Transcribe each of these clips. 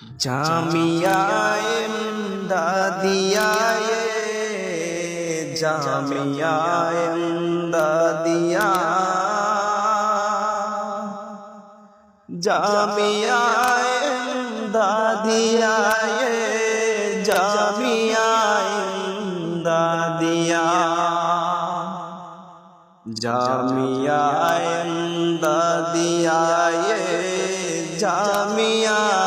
জামিয়ায়ে দাদিয়ায়ে জামিয়ায়ে দাদিয়া জামিয়ায়ে দাদিয়ায়ে জামিয়ায়ে দাদিয়া জামিয়ায়ে দাদিয়ায়ে জামিয়ায়ে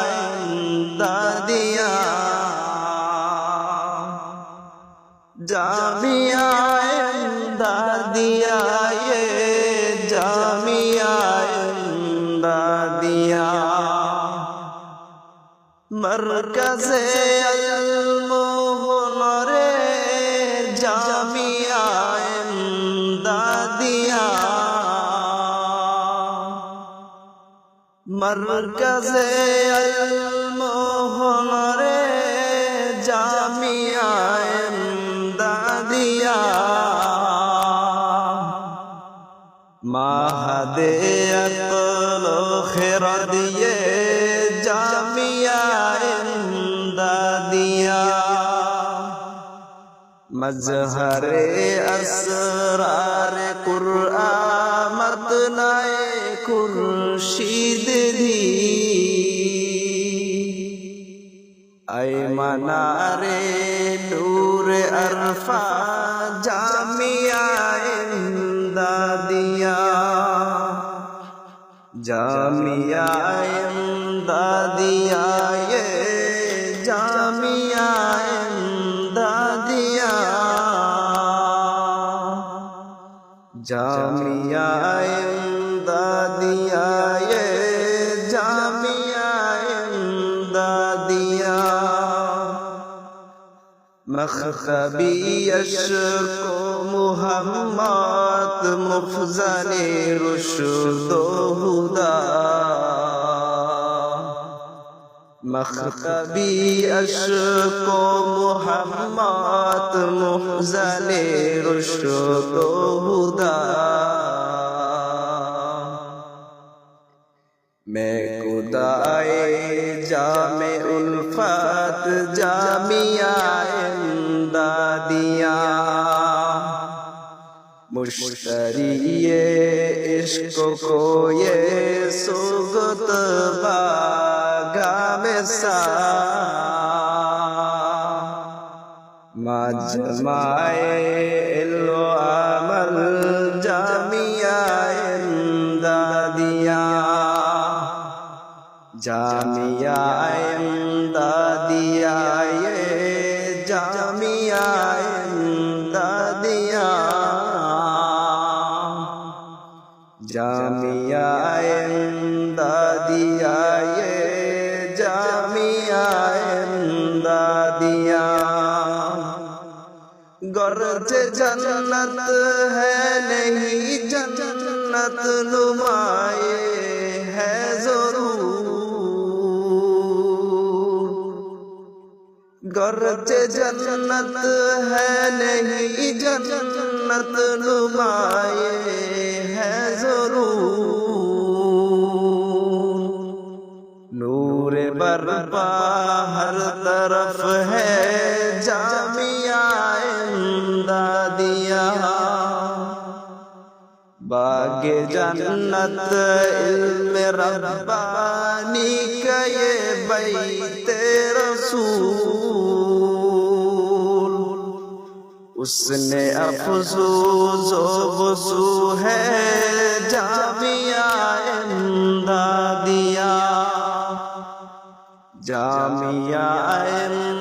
মরকজে আলমোহনরে জামিয়ায়ে দাদিয়া মরকজে আলমোহনরে জামিয়ায়ে দাদিয়া মাহাদে আকল খেরদিয়ে মজহরে আসরার কুরআন মতনায়ে খুরশিদ আই মনারে নূর আরফা জামিয়ায়ে দাদিয়া জামিয়ায়ে দাদিয়া জামিয়ায়ে দাদিয়া ये জামিয়ায়ে দাদিয়া مخخبی عشق محمد مفضل رشد و مخبی اشق و محمد محزن رشد و هدا میں کدائے جامع الفت جامعہ امدادیاں مشتری عشق کو یہ سگت بار মাজমায়ে এলো আমল জামিয়া এমদাদিয়া জামিয়া गरज जन्नत है नहीं जन्नत नुमाए है जरूर गरज जन्नत है नहीं जन्नत नुमाए है जरूर नूर बरपा हर तरफ है जामिया باغ جنت علم ربانی کا یہ بیت رسول۔ اس نے افزوز و بسو ہے، جامعہ امدادیا جامعہ امدادیا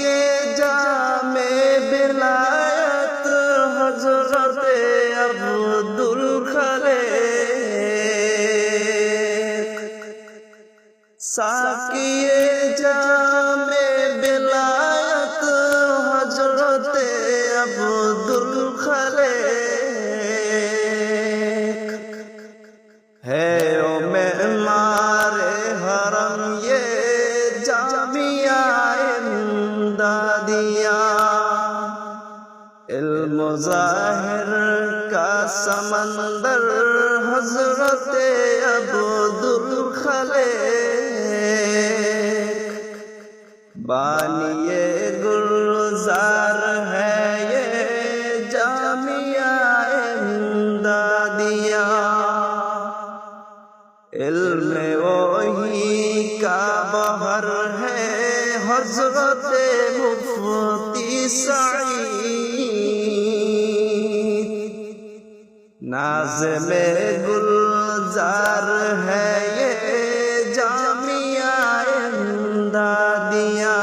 समंदर हजरत अब्दुल खले बानिए गुलजार है ये जामिया इमदादिया इल्म वही का बहर है हजरत मुफ्ती सईद میں گلزار ہے یہ جامعہ امدادیاں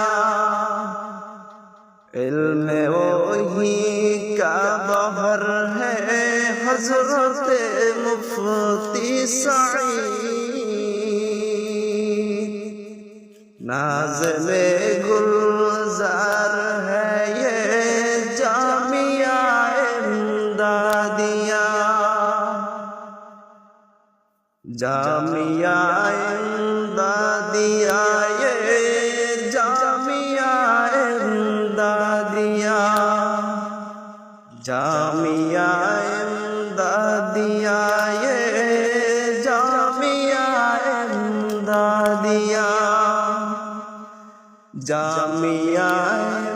علم وہی کا بہر ہے، حضرت مفتی سعید۔ ناز میں گلزار জামিয়ায় দাদিয়ায় জামিয়ায় দাদিয়া। জামিয়ায় দাদিয়ায় জামিয়ায় দাদিয়া। জামিয়ায়